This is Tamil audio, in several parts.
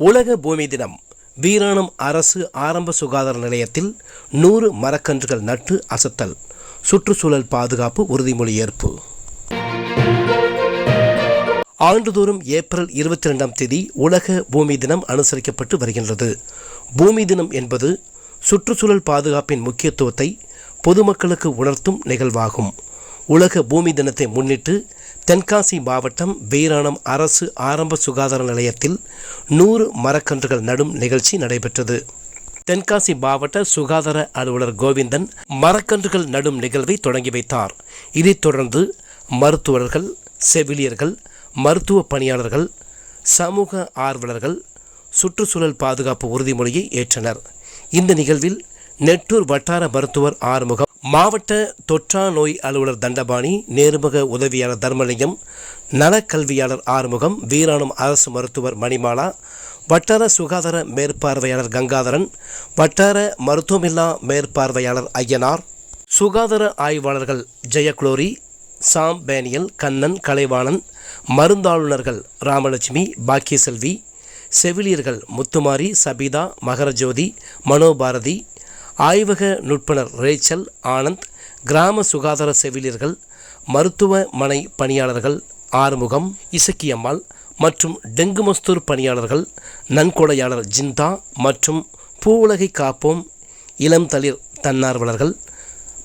உலக பூமி தினம் வீராணம் அரசு ஆரம்ப சுகாதார நிலையத்தில் நூறு மரக்கன்றுகள் நட்டு அசத்தல் சுற்றுச்சூழல் பாதுகாப்பு உறுதிமொழி ஏற்பு. ஆண்டுதோறும் ஏப்ரல் இருபத்தி ரெண்டாம் தேதி உலக பூமி தினம் அனுசரிக்கப்பட்டு வருகின்றது. பூமி தினம் என்பது சுற்றுச்சூழல் பாதுகாப்பின் முக்கியத்துவத்தை பொதுமக்களுக்கு உணர்த்தும் நிகழ்வாகும். உலக பூமி தினத்தை முன்னிட்டு தென்காசி மாவட்டம் வீராணம் அரசு ஆரம்ப சுகாதார நிலையத்தில் நூறு மரக்கன்றுகள் நடும் நிகழ்ச்சி நடைபெற்றது. தென்காசி மாவட்ட சுகாதார அலுவலர் கோவிந்தன் மரக்கன்றுகள் நடும் நிகழ்வை தொடங்கி வைத்தார். இதைத் தொடர்ந்து மருத்துவர்கள் செவிலியர்கள் மருத்துவ பணியாளர்கள் சமூக ஆர்வலர்கள் சுற்றுச்சூழல் பாதுகாப்பு உறுதிமொழியை ஏற்றனர். இந்த நிகழ்வில் நெட்டூர் வட்டார மருத்துவர் ஆறுமுகம் மாவட்ட தொற்றா நோய் அலுவலர் தண்டபாணி நேர்முக உதவியாளர் தர்மலிங்கம் நலக்கல்வியாளர் ஆறுமுகம் வீராணம் அரசு மருத்துவர் மணிமாலா வட்டார சுகாதார மேற்பார்வையாளர் கங்காதரன் வட்டார மருத்துவமில்லா மேற்பார்வையாளர் ஐயனார் சுகாதார ஆய்வாளர்கள் ஜெயக்ளோரி சாம் பேனியல் கண்ணன் கலைவாணன் மருந்தாளுநர்கள் ராமலட்சுமி பாக்கியசெல்வி செவிலியர்கள் முத்துமாரி சபிதா மகரஜோதி மனோபாரதி ஆய்வக நுட்பனர் ரேச்சல் ஆனந்த் கிராம சுகாதார செவிலியர்கள் மருத்துவமனை பணியாளர்கள் ஆறுமுகம் இசக்கியம்மாள் மற்றும் டெங்கு மஸ்தூர் பணியாளர்கள் நன்கொடையாளர் ஜிந்தா மற்றும் பூவுலகை காப்போம் இளம் தளிர் தன்னார்வலர்கள்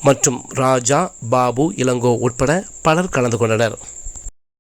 மற்றும் ராஜா பாபு இளங்கோ உட்பட பலர் கலந்து கொண்டனர்.